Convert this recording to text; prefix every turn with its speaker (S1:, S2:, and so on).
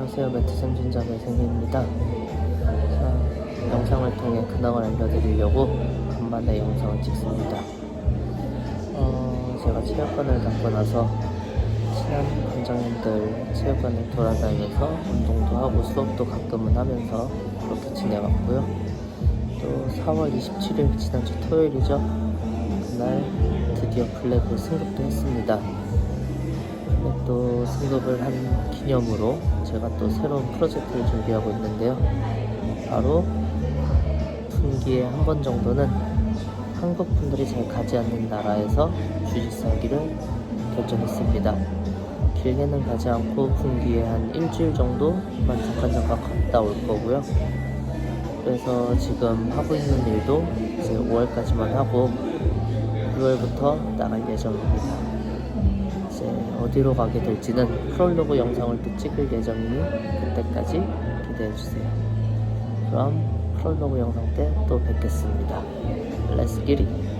S1: 안녕하세요. 매트 생존자 매생입니다. 자, 영상을 통해 근황을 알려드리려고 간만에 영상을 찍습니다. 어, 제가 체육관을 갖고 나서 친한 관장님들 체육관을 돌아다니면서 운동도 하고 수업도 가끔은 하면서 그렇게 지내왔고요. 또 4월 27일 지난주 토요일이죠. 그날 드디어 블랙을 승급도 했습니다. 네, 또 승급을 한 기념으로 제가 또 새로운 프로젝트를 준비하고 있는데요. 바로 분기에 한 번 정도는 한국 분들이 잘 가지 않는 나라에서 주짓수 하기를 결정했습니다. 길게는 가지 않고 분기에 한 일주일 정도만 잠깐 잠깐 갔다 올 거고요. 그래서 지금 하고 있는 일도 이제 5월까지만 하고 6월부터 나갈 예정입니다. 이제 어디로 가게 될지는 프롤로그 영상을 또 찍을 예정이니 그때까지 기대해 주세요. 그럼 프롤로그 영상 때 또 뵙겠습니다. Let's get it!